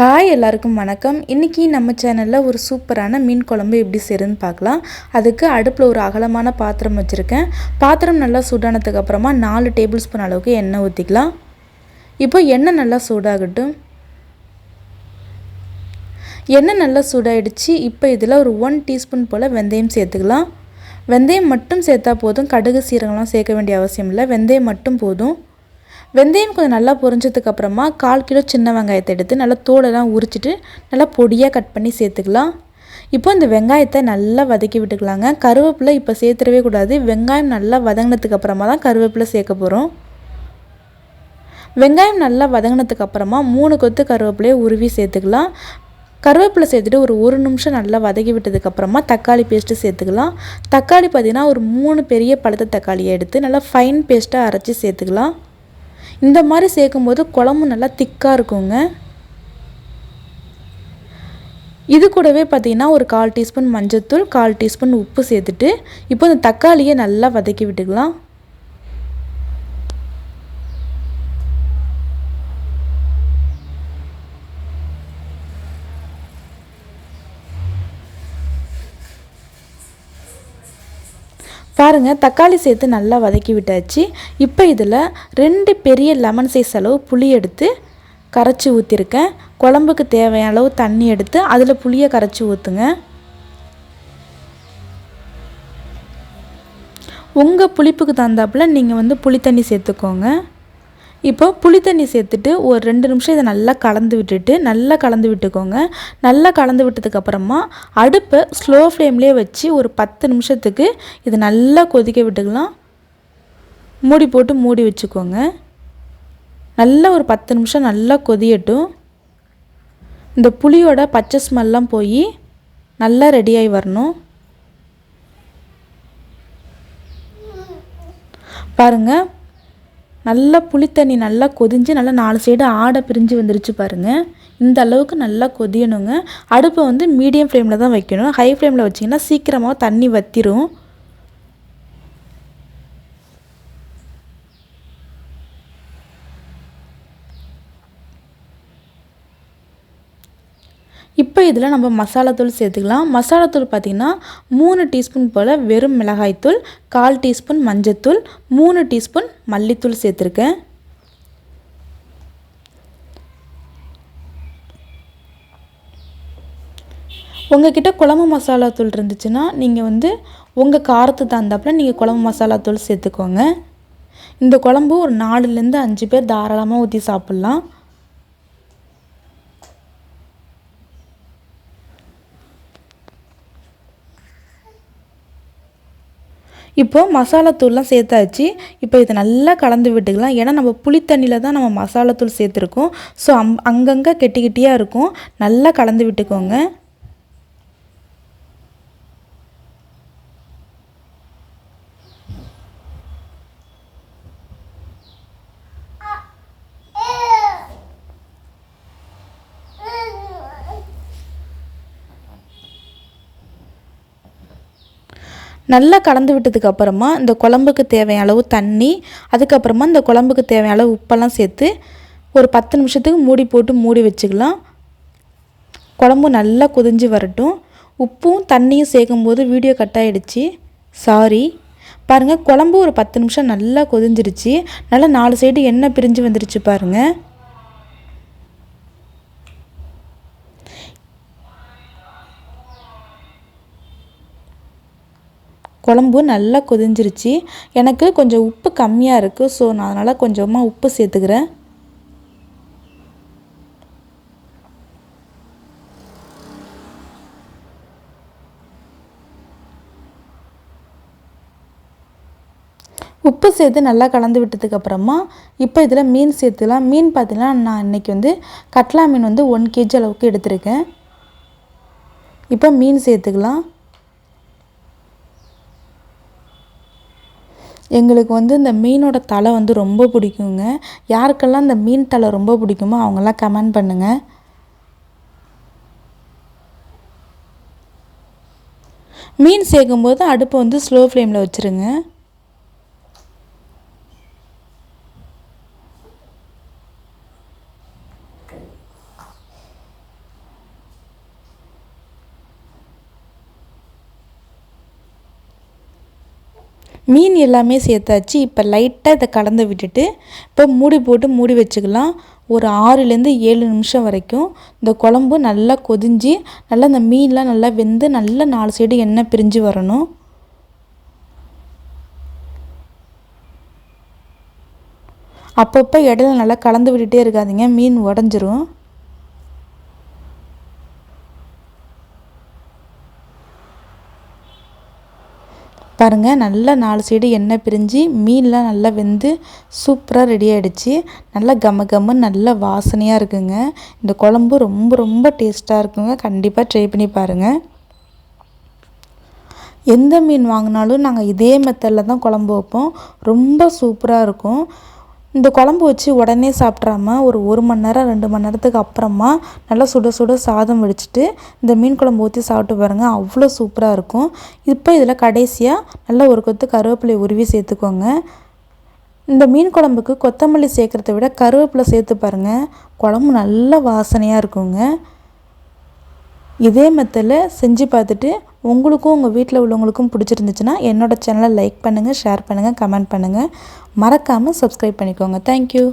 Hi எல்லாருக்கும் வணக்கம். இன்றைக்கி நம்ம சேனலில் ஒரு சூப்பரான மீன் குழம்பு எப்படி செய்யுதுன்னு பார்க்கலாம். அதுக்கு அடுப்பில் ஒரு அகலமான பாத்திரம் வச்சுருக்கேன். பாத்திரம் நல்லா சூடானதுக்கு அப்புறமா நாலு டேபிள் ஸ்பூன் அளவுக்கு எண்ணெய் ஊற்றிக்கலாம் இப்போ எண்ணெய் நல்லா சூடாகட்டும். எண்ணெய் நல்லா சூடாயிடுச்சு. இப்போ இதில் ஒரு ஒன் டீஸ்பூன் போல் வெந்தயம் சேர்த்துக்கலாம். வெந்தயம் மட்டும் சேர்த்தா போதும். கடுகு சீரகம்லாம் சேர்க்க வேண்டிய அவசியம் இல்லை. வெந்தயம் மட்டும் போதும். வெந்தயம் கொஞ்சம் நல்லா பொரிஞ்சதுக்கு அப்புறமா கால் கிலோ சின்ன வெங்காயத்தை எடுத்து நல்லா தோலெல்லாம் உரிச்சிட்டு நல்லா பொடியாக கட் பண்ணி சேர்த்துக்கலாம். இப்போ இந்த வெங்காயத்தை நல்லா வதக்கி விட்டுக்கலாங்க. கருவேப்பிலை இப்போ சேர்த்துடவே கூடாது. வெங்காயம் நல்லா வதங்கினதுக்கு அப்புறமா தான் கருவேப்பிலை சேர்க்க போகிறோம் வெங்காயம் நல்லா வதங்கினதுக்கு அப்புறமா மூணு கொத்து கருவேப்பிலையை உருவி சேர்த்துக்கலாம். கருவேப்பிலை சேர்த்துட்டு ஒரு ஒரு நிமிஷம் நல்லா வதக்கி விட்டதுக்கப்புறமா தக்காளி பேஸ்ட்டு சேர்த்துக்கலாம். தக்காளி பார்த்திங்கன்னா ஒரு மூணு பெரிய பழுத்த தக்காளியை எடுத்து நல்லா ஃபைன் பேஸ்ட்டாக அரைச்சி சேர்த்துக்கலாம். இந்த மாதிரி சேர்க்கும்போது குழம்பு நல்லா திக்காக இருக்குங்க. இது கூடவே பார்த்திங்கன்னா ஒரு கால் டீஸ்பூன் மஞ்சத்தூள் கால் டீஸ்பூன் உப்பு சேர்த்துட்டு இப்போ இந்த தக்காளியை நல்லா வதக்கி விட்டுக்கலாம். பாருங்கள் தக்காளி சேர்த்து நல்லா வதக்கி விட்டாச்சு. இப்போ இதில் ரெண்டு பெரிய லெமன் சைஸ் அளவு புளி எடுத்து கரைச்சி ஊற்றிருக்கேன் குழம்புக்கு தேவையான அளவு தண்ணி எடுத்து அதில் புளியை கரைச்சி ஊற்றுங்க உங்கள் புளிப்புக்கு தகுந்தாப்பில் நீங்கள் வந்து புளி தண்ணி சேர்த்துக்கோங்க. இப்போ புளி தண்ணி சேர்த்துட்டு ஒரு ரெண்டு நிமிஷம் இதை நல்லா கலந்து விட்டுட்டு நல்லா கலந்து விட்டுக்கோங்க. நல்லா கலந்து விட்டதுக்கப்புறமா அடுப்பை ஸ்லோ ஃப்ளேம்லேயே வச்சு ஒரு பத்து நிமிஷத்துக்கு இது நல்லா கொதிக்க விட்டுக்கலாம். மூடி போட்டு மூடி வச்சுக்கோங்க. நல்லா ஒரு பத்து நிமிஷம் நல்லா கொதியட்டும். இந்த புளியோட பச்சை ஸ்மெல்லாம் போய் நல்லா ரெடியாகி வரணும். பாருங்கள் நல்லா புளித்தண்ணி நல்லா கொதிஞ்சு நல்லா நாலு சைடு ஆடை பிரிஞ்சு வந்துருச்சு பாருங்கள் இந்த அளவுக்கு நல்லா கொதியணுங்க. அடுப்பை வந்து மீடியம் ஃப்ளேமில் தான் வைக்கணும். ஹை ஃப்ளேமில் வச்சிங்கன்னா சீக்கிரமாக தண்ணி வத்திரும். இப்போ இதில் நம்ம மசாலாத்தூள் சேர்த்துக்கலாம். மசாலாத்தூள் பார்த்திங்கன்னா மூணு டீஸ்பூன் போல் வெறும் மிளகாய்த்தூள் கால் டீஸ்பூன் மஞ்சத்தூள் மூணு டீஸ்பூன் மல்லித்தூள் சேர்த்துருக்கேன். உங்ககிட்ட குழம்பு மசாலா தூள் இருந்துச்சுன்னா நீங்கள் வந்து உங்கள் காரத்துக்கு தகுந்தாப்புல நீங்கள் குழம்பு மசாலா தூள் சேர்த்துக்கோங்க. இந்த குழம்பு ஒரு நாலுலேருந்து அஞ்சு பேர் தாராளமாக ஊற்றி சாப்பிட்லாம். இப்போது மசாலாத்தூள்லாம் சேர்த்தாச்சு. இப்போ இதை நல்லா கலந்து விட்டுக்கலாம். ஏன்னா நம்ம புளித்தண்ணியில் தான் நம்ம மசாலாத்தூள் சேர்த்துருக்கோம். ஸோ அம் அங்கங்கே கெட்டி கெட்டியாக இருக்கும். நல்லா கலந்து விட்டுக்கோங்க. நல்லா கலந்து விட்டதுக்கு அப்புறமா இந்த குழம்புக்கு தேவையான அளவு தண்ணி அதுக்கப்புறமா இந்த குழம்புக்கு தேவையான அளவு உப்பெல்லாம் சேர்த்து ஒரு பத்து நிமிஷத்துக்கு மூடி போட்டு மூடி வச்சுக்கலாம். குழம்பு நல்லா கொதிஞ்சு வரட்டும். உப்பும் தண்ணியும் சேர்க்கும்போது வீடியோ கட் ஆகிடுச்சு சாரி பாருங்கள் குழம்பு ஒரு பத்து நிமிஷம் நல்லா கொதிஞ்சிருச்சு. நல்லா நாலு சைடு எண்ணெய் பிரிஞ்சு வந்துருச்சு பாருங்கள் குழம்பு நல்லா கொதிஞ்சிருச்சு. எனக்கு கொஞ்சம் உப்பு கம்மியாக இருக்குது ஸோ நான் அதனால் கொஞ்சமாக உப்பு சேர்த்துக்கிறேன். உப்பு சேர்த்து நல்லா கலந்து விட்டதுக்கப்புறமா இப்போ இதில் மீன் சேர்த்துக்கலாம் மீன் பார்த்தீங்கன்னா நான் இன்றைக்கி வந்து கட்லா மீன் வந்து ஒன் கேஜி அளவுக்கு எடுத்திருக்கேன். இப்போ மீன் சேர்த்துக்கலாம். எங்களுக்கு வந்து இந்த மீனோட தலை வந்து ரொம்ப பிடிக்குங்க. யாருக்கெல்லாம் இந்த மீன் தலை ரொம்ப பிடிக்குமோ அவங்கெல்லாம் கமெண்ட் பண்ணுங்கள் மீன் சேர்க்கும்போது அடுப்பை வந்து ஸ்லோ ஃப்ளேமில் வச்சுருங்க. மீன் எல்லாமே சேர்த்தாச்சு. இப்போ லைட்டாக இதை கலந்து விட்டுட்டு இப்போ மூடி போட்டு மூடி வச்சுக்கலாம். ஒரு ஆறுலேருந்து ஏழு நிமிஷம் வரைக்கும். இந்த குழம்பு நல்லா கொதிஞ்சு நல்லா இந்த மீன்லாம் நல்லா வெந்து நல்லா நாலு சைடு எண்ணெய் பிரிஞ்சு வரணும். அப்பப்போ இடையில நல்லா கலந்து விட்டுட்டே இருக்காதிங்க. மீன் உடஞ்சிரும். பாருங்கள் நல்லா நாலு சைடு எண்ணெய் பிரிஞ்சு மீன்லாம் நல்லா வெந்து சூப்பராக ரெடி ஆகிடுச்சு நல்லா கம கம்மன்னு நல்லா வாசனையாக இருக்குங்க. இந்த குழம்பு ரொம்ப ரொம்ப டேஸ்ட்டாக இருக்குங்க. கண்டிப்பாக ட்ரை பண்ணி பாருங்கள் எந்த மீன் வாங்கினாலும் நாங்கள் இதே மெத்தடில் தான் குழம்பு வைப்போம். ரொம்ப சூப்பராக இருக்கும். இந்த குழம்பு வச்சு உடனே சாப்பிட்றாம ஒரு ஒரு மணி நேரம் ரெண்டு மணி நேரத்துக்கு அப்புறமா நல்லா சுட சுட சாதம் வடிச்சிட்டு இந்த மீன் குழம்பு ஊற்றி சாப்பிட்டு பாருங்கள் அவ்வளோ சூப்பராக இருக்கும். இப்போ இதில் கடைசியாக நல்லா ஒரு கொத்து கருவேப்பிலை உருவி சேர்த்துக்கோங்க. இந்த மீன் குழம்புக்கு கொத்தமல்லி சேர்க்குறத விட கருவேப்பிலை சேர்த்து பாருங்கள் குழம்பு நல்ல வாசனையாக இருக்குங்க. இதே மெத்தில் செஞ்சு பார்த்துட்டு உங்களுக்கும் உங்கள் வீட்டில் உள்ளவங்களுக்கும் பிடிச்சிருந்துச்சுன்னா என்னோடய சேனலை லைக் பண்ணுங்கள் ஷேர் பண்ணுங்கள் கமெண்ட் பண்ணுங்கள் மறக்காமல் சப்ஸ்கிரைப் பண்ணிக்கோங்க. தேங்க்யூ